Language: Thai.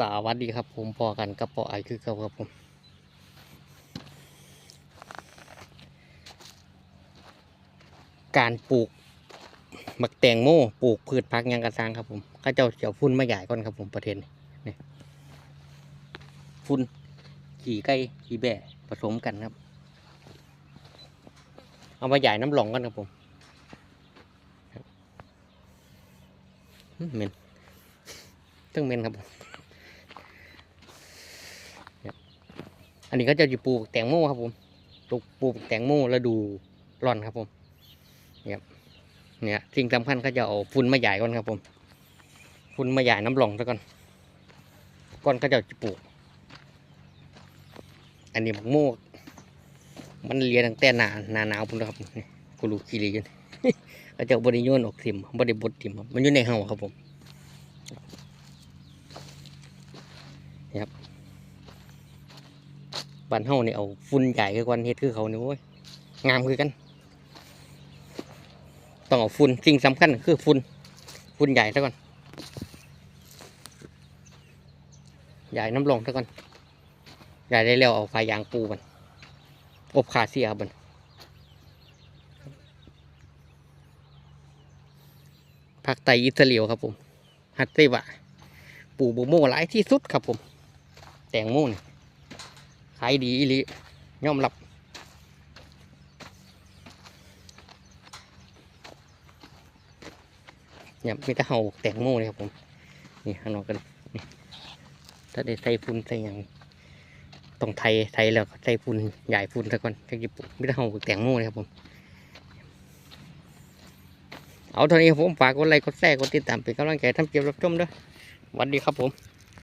สวัสดีครับผมพอกันกับปอไอคือเก่าครับผมการปลูกมักแตงโมปลูกพืชพักยังกระซังครับผมเข้าเจ้าเจียวฟุ้นมาใหญ่ก่อนครับผมประเทศนี้นี่ฟุ้นขี่ไก่ขี่แบะผสมกันครับ เอามาใหญ่น้ำหลองกันครับผมเหม็นตึ้งเมนครับผม อั นนี้ก็จะอยู่ปลูกแตงโมครับผมปลูกปลูกแตงโมแล้วดูร่อนครับผมเนี่ยเนี่ยสิ่งสำคัญก็จะเอาฟุ้นมาใหญ่ก่อนครับผมฟุ้นมาใหญ่น้ำหลองซะก่อนก่อนก็จะปลูก อันนี้บักโมมันเลียตั้งแต่หนาหนาหนาวพุ่นครับกูรู้ขี้เลียนก็จะบริโยนออกทิมบริบดทิมครับมันอยู่ในเฮาครับผมนี่ครับ บ้านเฮานี่เอาฝุ่นใหญ่คือกันเฮ็ดคือเขานี่โอ้ยงามคือกัน ต้องเอาฝุ่นสิ่งสำคัญคือฝุ่นฝุ่นใหญ่ซะก่อนใหญ่น้ำลงซะก่อนใหญ่ได้แล้วเอาไฟยางปูมันอบขาเสียบันภาคใต้อิตาเลียวครับผมฮัตเตวะปูโบโมหลายที่สุดครับผม แตงโมนี่ ขายดีอีหลียอมรับเนี่ยมีแต่เห่าแตงโมเลยครับผม นี่ข้านอกันนี่ถ้าได้ใส่ฟุ้นใส่หยังต้องไทยไทยแล้วใส่ฟุ้นใหญ่ฟุ้นซะก่อนจังจะปลูกมีแต่เห่าแตงโมเลยครับผมเอาเท่านี้ผมฝากกดไลค์กดแชร์กดติดตามเป็นกำลังใจทำเก็บรับชมด้วยสวัสดีครับผม